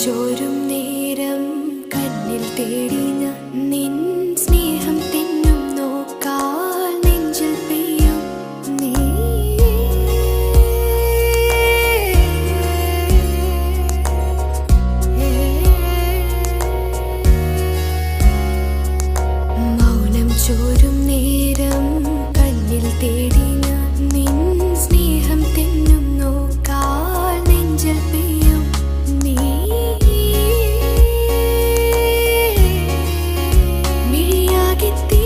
ചോരും നേരം കണ്ണിൽ തേടി ഞാൻ നിൻ സ്നേഹം തിന്നും നോക്കാൽ നെഞ്ചിൽ പെയ്യും നീ. മൗനം ചോരും നേരം it.